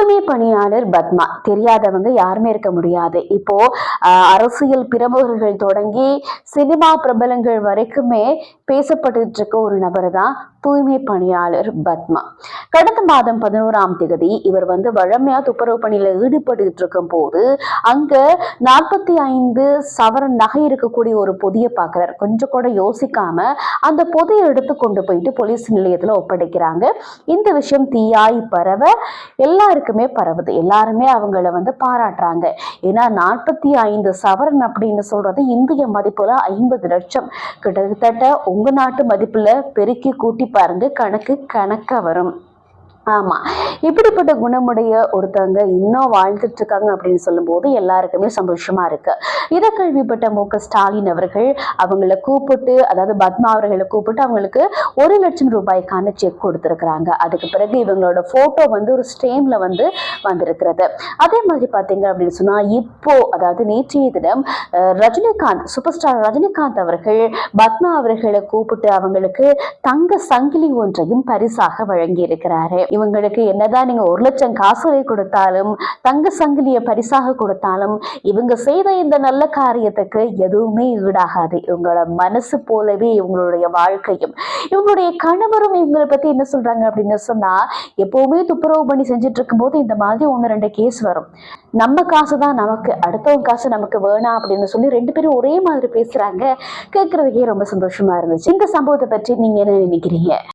தூய்மை பணியாளர் பத்மா. தெரியாதவங்க யாருமே இருக்க முடியாது. இப்போ அரசியல் பிரமுகர்கள் தொடங்கி சினிமா பிரபலங்கள் வரைக்குமே பேசப்பட்டு இருக்க ஒரு நபர் தான் தூய்மை பணியாளர் பத்மா. கடந்த மாதம் பதினோராம் தேதி இவர் வந்து வழமையா துப்புரவு பணியில ஈடுபட்டு இருக்கும் போது அங்க நாற்பத்தி ஐந்து சவரன் நகை இருக்கக்கூடிய ஒரு பொதிய பார்க்கிறார். கொஞ்சம் கூட யோசிக்காம அந்த பொதியை எடுத்து கொண்டு போயிட்டு போலீஸ் நிலையத்துல ஒப்படைக்கிறாங்க. இந்த விஷயம் தீயாய் பரவ எல்லாருக்குமே பரவுது. எல்லாருமே அவங்கள வந்து பாராட்டுறாங்க. ஏன்னா நாற்பத்தி ஐந்து சவரன் அப்படின்னு சொல்றது இந்திய மதிப்புல ஐம்பது லட்சம். கிட்டத்தட்ட உங்க நாட்டு மதிப்புல பெருக்கி கூட்டி பாருங்க. கணக்கு கணக்க வரும். ஆமா. இப்படிப்பட்ட குணமுடைய ஒருத்தவங்க இன்னும் வாழ்ந்துட்டு இருக்காங்க அப்படின்னு சொல்லும்போது எல்லாருக்குமே சந்தோஷமா இருக்கு. இதை கேள்விப்பட்ட மு க ஸ்டாலின் அவர்கள் அவங்கள கூப்பிட்டு அதாவது பத்மா அவர்களை கூப்பிட்டு அவங்களுக்கு ஒரு லட்சம் ரூபாய்க்கான செக் கொடுத்துருக்குறாங்க. அதுக்கு பிறகு இவங்களோட போட்டோ வந்து ஒரு ஸ்டேம்ல வந்து வந்திருக்கிறது. அதே மாதிரி பார்த்தீங்க அப்படின்னு சொன்னா இப்போ அதாவது நேற்றைய தினம் ரஜினிகாந்த் சூப்பர் ஸ்டார் ரஜினிகாந்த் அவர்கள் பத்மா அவர்களை கூப்பிட்டு அவங்களுக்கு தங்க சங்கிலி ஒன்றையும் பரிசாக வழங்கி இருக்கிறாரு இவங்களுக்கு என்னதான் நீங்க ஒரு லட்சம் காசுகளை கொடுத்தாலும் தங்க சங்கிலியை பரிசாக கொடுத்தாலும் இவங்க செய்த இந்த நல்ல காரியத்துக்கு எதுவுமே ஈடாகாது. இவங்களோட மனசு போலவே இவங்களுடைய வாழ்க்கையும். இவங்களுடைய கணவரும் இவங்களை பத்தி என்ன சொல்றாங்க அப்படின்னு சொன்னா எப்பவுமே துப்புரவு பண்ணி செஞ்சுட்டு இருக்கும்போது இந்த மாதிரி ஒன்று ரெண்டு கேஸ் வரும். நம்ம காசு தான் நமக்கு அடுத்தவங்க காசு நமக்கு வேணாம் அப்படின்னு சொல்லி ரெண்டு பேரும் ஒரே மாதிரி பேசுறாங்க. கேட்கறதுக்கே ரொம்ப சந்தோஷமா இருந்துச்சு. இந்த சம்பவத்தை பற்றி நீங்க என்ன நினைக்கிறீங்க?